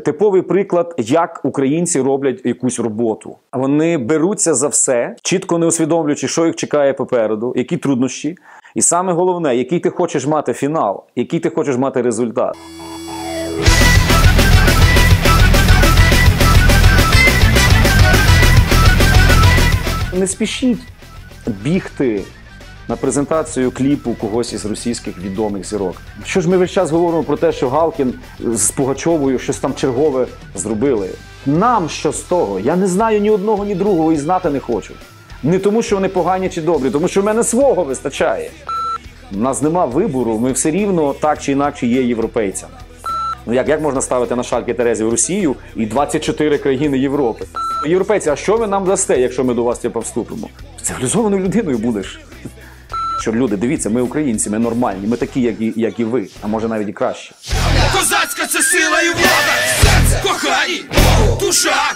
Типовий приклад, як українці роблять якусь роботу. Вони беруться за все, чітко не усвідомлюючи, що їх чекає попереду, які труднощі. І саме головне, який ти хочеш мати фінал, який ти хочеш мати результат. Не спішіть бігти на презентацію кліпу когось із російських відомих зірок. Що ж ми весь час говоримо про те, що Галкін з Пугачовою щось там чергове зробили? Нам що з того? Я не знаю ні одного, ні другого і знати не хочу. Не тому, що вони погані чи добрі, тому що в мене свого вистачає. У нас нема вибору, ми все рівно так чи інакше є європейцями. Ну як, як можна ставити на шальки Терезів Росію і 24 країни Європи? Європейці, а що ви нам дасте, якщо ми до вас типу, вступимо? Цивілізованою людиною будеш. Що люди, дивіться, ми українці, ми нормальні, ми такі, як і, як і ви, а може навіть і краще. Козацька це сила і влада, серце, кохані, душа,